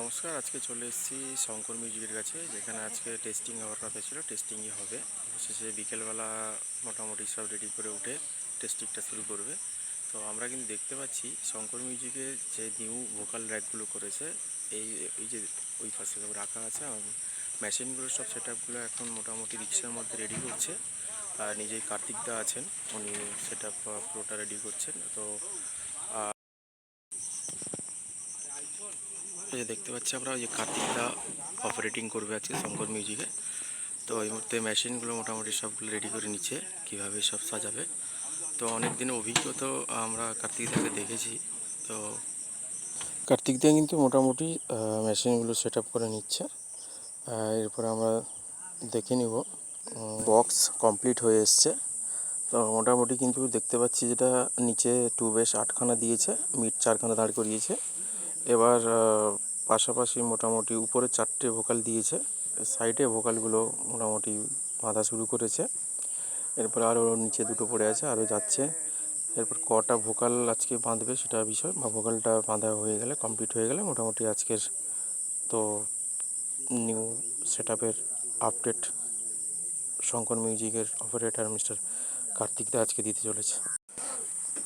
নমস্কার, আজকে চলে এসেছি শঙ্কর মিউজিকের কাছে, যেখানে আজকে টেস্টিং হওয়ার কথা ছিল টেস্টিংই হবে। শেষে বিকেলবেলা মোটামুটি সব রেডি করে উঠে টেস্টিংটা শুরু করবে। তো আমরা কিন্তু দেখতে পাচ্ছি শঙ্কর মিউজিকের যে নিউ ভোকাল র্যাকগুলো করেছে, এই এই যে ওই পাশে সব রাখা আছে মেশিনগুলো সব সেট আপগুলো এখন মোটামুটি রিক্সার মধ্যে রেডি করছে। আর নিজেই কার্তিকদা আছেন, উনি সেট পুরোটা রেডি করছেন। তো এই যে দেখতে পাচ্ছি আমরা, ওই যে কার্তিকদা অপারেটিং করবে আজকে শঙ্কর মিউজিকে। তো এই মুহূর্তে মেশিনগুলো মোটামুটি সবগুলো রেডি করে নিচ্ছে, কীভাবে সব সাজাবে। তো অনেক দিনের অভিজ্ঞতা আমরা কার্তিকদাকে দেখেছি, তো কার্তিকদা কিন্তু মোটামুটি মেশিনগুলো সেট করে নিচ্ছে। এরপরে আমরা দেখে নিব বক্স কমপ্লিট হয়ে এসছে। তো মোটামুটি কিন্তু দেখতে পাচ্ছি যেটা নিচে টু বেশ আটখানা দিয়েছে মিট চারখানা দাঁড় করিয়েছে। এবার পাশাপাশি মোটামুটি উপরে চারটে ভোকাল দিয়েছে। সাইডে ভোকালগুলো মোটামুটি বাঁধা শুরু করেছে। এরপর আরও নিচে দুটো পড়ে আছে আরও যাচ্ছে। এরপর কটা ভোকাল আজকে বাঁধবে সেটা বিষয় বা ভোকালটা বাঁধা হয়ে গেলে কমপ্লিট হয়ে গেলে মোটামুটি আজকের তো নিউ সেট আপডেট শঙ্কর মিউজিকের অপারেটর মিস্টার কার্তিক দা আজকে দিতে চলেছে।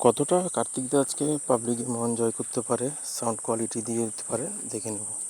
কতটা কার্তিক দাজকে পাবলিক মন জয় করতে পারে সাউন্ড কোয়ালিটি দিয়ে দিতে পারে, দেখে নেব।